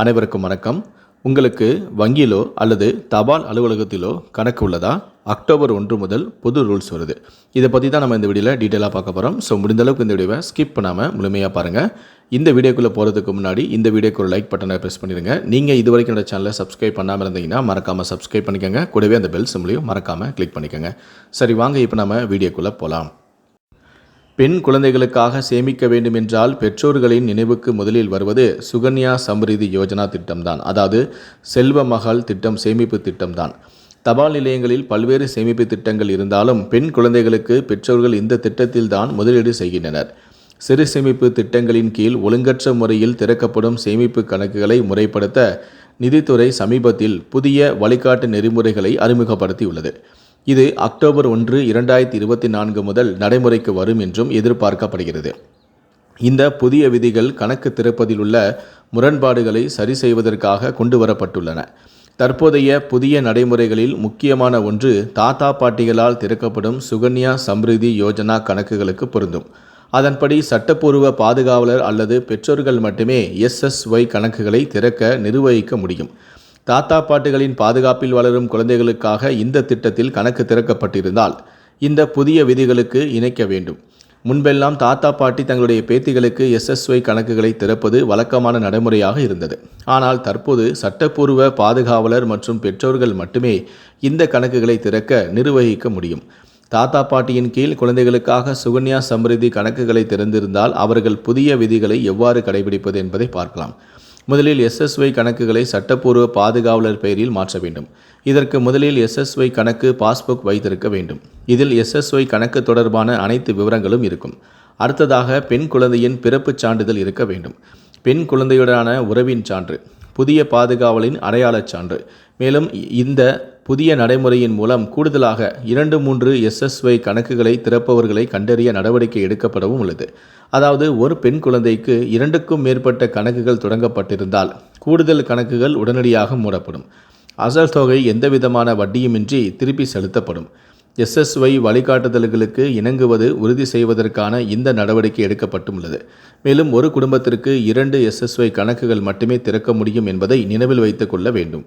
அனைவருக்கும் வணக்கம். உங்களுக்கு வங்கியிலோ அல்லது தபால் அலுவலகத்திலோ கணக்கு உள்ளதா? அக்டோபர் ஒன்று முதல் புது ரூல்ஸ் வருது. இதை பற்றி தான் நம்ம இந்த வீடியோவில் டீட்டெயிலாக பார்க்க போகிறோம் ஸோ முடிந்தளவுக்கு இந்த வீடியோவை ஸ்கிப் பண்ணாமல் முழுமையாக பாருங்கள் இந்த வீடியோக்குள்ளே போகிறதுக்கு முன்னாடி இந்த வீடியோக்கு ஒரு லைக் பட்டனை ப்ரெஸ் பண்ணிடுங்க. நீங்கள் இது வரைக்கும் என்னோட சேனலை சப்ஸ்கிரைப் பண்ணாமல் இருந்தீங்கன்னா மறக்காமல் சப்ஸ்கிரைப் பண்ணிக்கோங்க. கூடவே அந்த பெல் சிம்லையும் மறக்காமல் கிளிக் பண்ணிக்கோங்க. சரி வாங்க இப்போ நம்ம வீடியோக்குள்ளே போகலாம் பெண் குழந்தைகளுக்காக சேமிக்க வேண்டும் என்றால் பெற்றோர்களின் நினைவுக்கு முதலில் வருவது சுகன்யா சம்ரிதி யோஜனா திட்டம்தான். அதாவது செல்வ மகள் திட்டம் சேமிப்பு திட்டம்தான். தபால் நிலையங்களில் பல்வேறு சேமிப்பு திட்டங்கள் இருந்தாலும் பெண் குழந்தைகளுக்கு பெற்றோர்கள் இந்த திட்டத்தில் தான் முதலீடு செய்கின்றனர். சிறு சேமிப்பு திட்டங்களின் கீழ் ஒழுங்கற்ற முறையில் திறக்கப்படும் சேமிப்பு கணக்குகளை முறைப்படுத்த நிதித்துறை சமீபத்தில் புதிய வழிகாட்டு நெறிமுறைகளை அறிமுகப்படுத்தியுள்ளது. இது அக்டோபர் ஒன்று இரண்டாயிரத்தி இருபத்தி நான்கு முதல் நடைமுறைக்கு வரும் என்றும் எதிர்பார்க்கப்படுகிறது. இந்த புதிய விதிகள் கணக்கு திறப்பதில் உள்ள முரண்பாடுகளை சரி செய்வதற்காக கொண்டு வரப்பட்டுள்ளன தற்போதைய புதிய நடைமுறைகளில் முக்கியமான ஒன்று தாத்தா பாட்டிகளால் திறக்கப்படும் சுகன்யா சம்ரிதி யோஜனா கணக்குகளுக்கு பொருந்தும். அதன்படி சட்டப்பூர்வ பாதுகாவலர் அல்லது பெற்றோர்கள் மட்டுமே எஸ்எஸ்ஒய் கணக்குகளை திறக்க நிர்வகிக்க முடியும். தாத்தா பாட்டுகளின் பாதுகாப்பில் வளரும் குழந்தைகளுக்காக இந்த திட்டத்தில் கணக்கு திறக்கப்பட்டிருந்தால் இந்த புதிய விதிகளுக்கு இணைக்க வேண்டும். முன்பெல்லாம் தாத்தா பாட்டி தங்களுடைய பேத்திகளுக்கு எஸ்எஸ்ஒய் கணக்குகளை திறப்பது வழக்கமான நடைமுறையாக இருந்தது. ஆனால் தற்போது சட்டப்பூர்வ பாதுகாவலர் மற்றும் பெற்றோர்கள் மட்டுமே இந்த கணக்குகளை திறக்க நிர்வகிக்க முடியும். தாத்தா பாட்டியின் கீழ் குழந்தைகளுக்காக சுகன்யா சம்ரிதி கணக்குகளை திறந்திருந்தால் அவர்கள் புதிய விதிகளை எவ்வாறு கடைபிடிப்பது என்பதை பார்க்கலாம். முதலில் எஸ்எஸ்ஒய் கணக்குகளை சட்டப்பூர்வ பாதுகாவலர் பெயரில் மாற்ற வேண்டும். இதற்கு முதலில் எஸ்எஸ்ஒய் கணக்கு பாஸ்புக் வைத்திருக்க வேண்டும். இதில் எஸ்எஸ்ஒய் கணக்கு தொடர்பான அனைத்து விவரங்களும் இருக்கும். அடுத்ததாக பெண் குழந்தையின் பிறப்புச் சான்றிதழ் இருக்க வேண்டும். பெண் குழந்தையுடனான உறவின் சான்று புதிய பாதுகாவலின் அடையாளச் சான்று. மேலும் இந்த புதிய நடைமுறையின் மூலம் கூடுதலாக இரண்டு மூன்று எஸ்எஸ்ஒய் கணக்குகளை திறப்பவர்களை கண்டறிய நடவடிக்கை எடுக்கப்படவும் உள்ளது. அதாவது ஒரு பெண் குழந்தைக்கு இரண்டுக்கும் மேற்பட்ட கணக்குகள் தொடங்கப்பட்டிருந்தால் கூடுதல் கணக்குகள் உடனடியாக மூடப்படும். அசல் தொகை எந்தவிதமான வட்டியுமின்றி திருப்பி செலுத்தப்படும். எஸ்எஸ்ஒய் வழிகாட்டுதல்களுக்கு இணங்குவது உறுதி செய்வதற்கான இந்த நடவடிக்கை எடுக்கப்பட்டுள்ளது மேலும் ஒரு குடும்பத்திற்கு இரண்டு எஸ்எஸ்ஒய் கணக்குகள் மட்டுமே திறக்க முடியும் என்பதை நினைவில் வைத்துக் கொள்ள வேண்டும்.